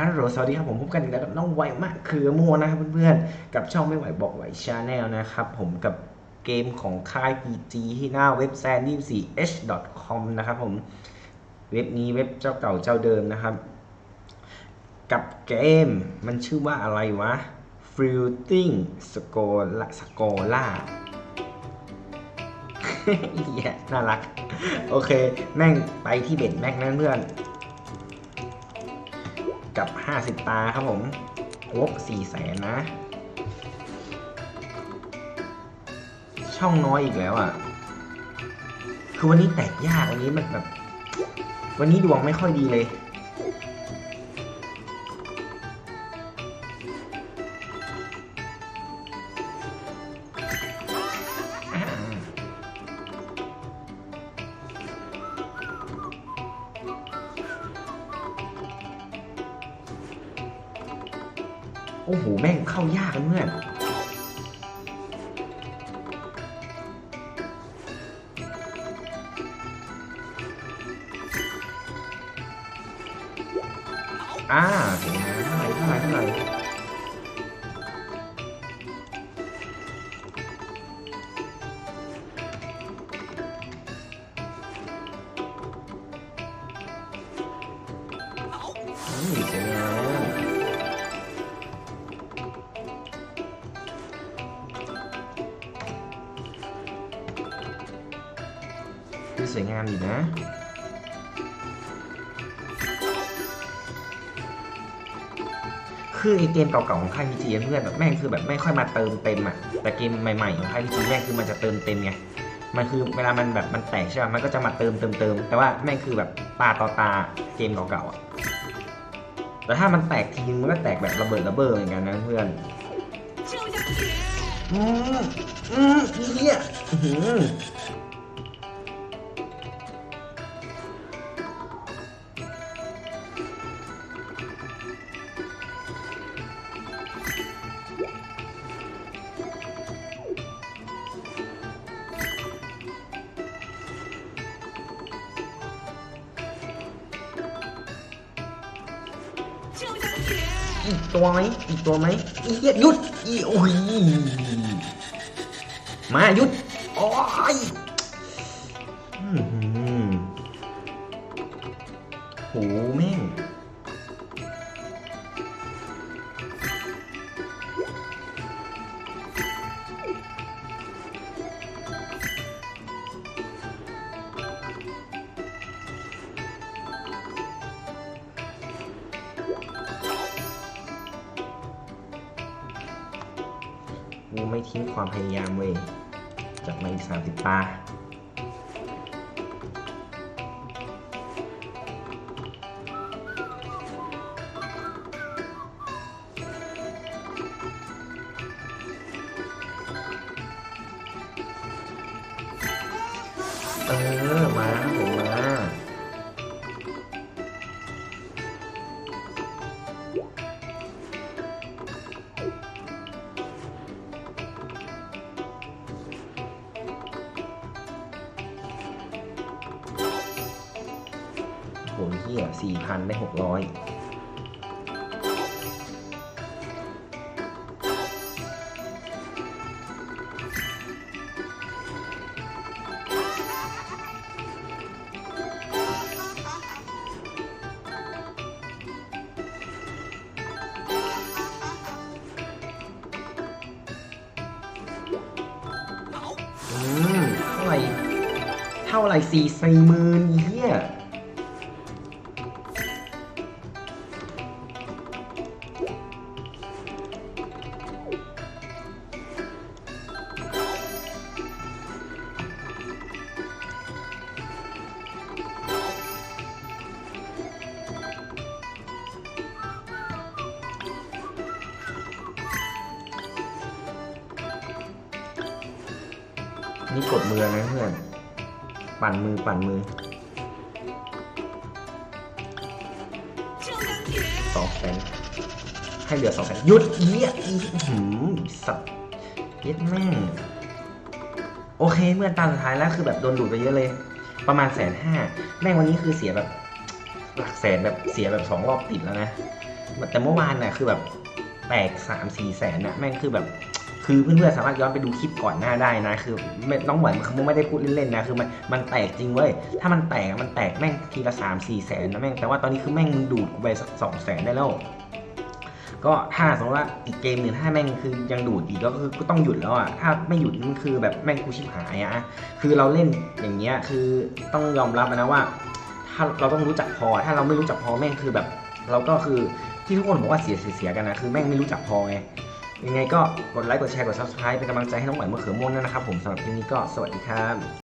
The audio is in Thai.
ฮัลโหลสวัสดีครับผมพบกันอีกแล้วกับน้องไวมากคือมัวนะครับเพื่อนๆ กับช่องไม่ไหวบอกไหวชาแนลนะครับ ผมกับเกมของค่าย PG ที่หน้าเว็บ s a n 2 4 h com นะครับผมเว็บนี้เว็บเจ้าเก่าเจ้าเดิมนะครับ กับเกมมันชื่อว่าอะไรวะ Floating Scola Scola น่ารัก โอเค แม่งไปที่เบ็ดแม็กนั่นเพื่อน กับ 50 ตาครับผมงบ4แสนนะ ช่องน้อยอีกแล้วอะ คือวันนี้แตกยากวันนี้มันแบบ วันนี้ดวงไม่ค่อยดีเลย โอ้โห แม่งเข้ายากกันเพื่อนอ่าเห็นไหมเท่าไหร่เท่าไหร่เท่าไหร่อืมสวยง สวยงามอยู่นะคือไอเกมเก่าๆของค่ายพีจีเพื่อนแบบแม่งคือแบบไม่ค่อยมาเติมเต็มอะแต่เกมใหม่ๆของค่ายพีจีแม่งคือมันจะเติมเต็มไงมันคือเวลามันแบบมันแตกใช่ไหมมันก็จะมาเติมเติมเติมแต่ว่าแม่งคือแบบตาต่อตาเกมเก่าๆอะแต่ถ้ามันแตกทีนึงมันก็แตกแบบระเบิดระเบ้อเหมือนกันนะเพื่อนอืมอืมเหี้ยอื้อ ออีกตัวไหมอีกตัวไหมอีเหี้ยหยุดอีโอ้ยมาหยุดโอ้ยอื้อ กูไม่ทิ้งความพยายามเว้ยจัดมาอีกสามสิบตาเออ มาผมมา หเฮียสี่พันได้หกร้อยอืมเท่าไหร่ เท่าไหร่สี่สี่หมื่นเฮีย นี่กดมือนะเพื่อน ปั่นมือปั่นมือสองแสนให้เหลือสองแสนหยุดเยี่ยอีหืมสัตว์เย็ดแม่งโอเคเมื่อตาสุดท้ายแล้วคือแบบโดนดูดไปเยอะเลย ประมาณแสนห้าแม่งวันนี้คือเสียแบบ หลักแสนแบบเสียแบบสองรอบติดแล้วนะแต่เมื่อวานน่ะคือแบบแตกสามสี่แสนน่ะแม่งคือแบบ คือเพื่อนๆสามารถย้อนไปดูคลิปก่อนหน้าได้นะ คือไม่น้องหวานเขาไม่ได้พูดเล่นๆนะ คือมันมันแตกจริงเว้ย ถ้ามันแตกมันแตกแม่งทีละสามสี่แสนนะแม่ง แต่ว่าตอนนี้คือแม่งดูดไปสักสองแสนได้แล้วก็ถ้าสมมติว่าอีกเกมหนึ่งถ้าแม่งคือยังดูดอีกก็คือก็ต้องหยุดแล้วอะถ้าไม่หยุดมันคือแบบแม่งกูชิบหายอะคือเราเล่นอย่างเงี้ยคือต้องยอมรับนะว่า ถ้าเราต้องรู้จักพอ ถ้าเราไม่รู้จักพอแม่งคือแบบ เราก็คือที่ทุกคนบอกว่าเสียเสียกันนะคือแม่งไม่รู้จักพอไง ยังไงก็กดไลค์กดแชร์กด subscribe เป็นกำลังใจให้น้องใหม่มะเขือม่วงด้วยนะครับผมสำหรับคลิปนี้ก็สวัสดีครับ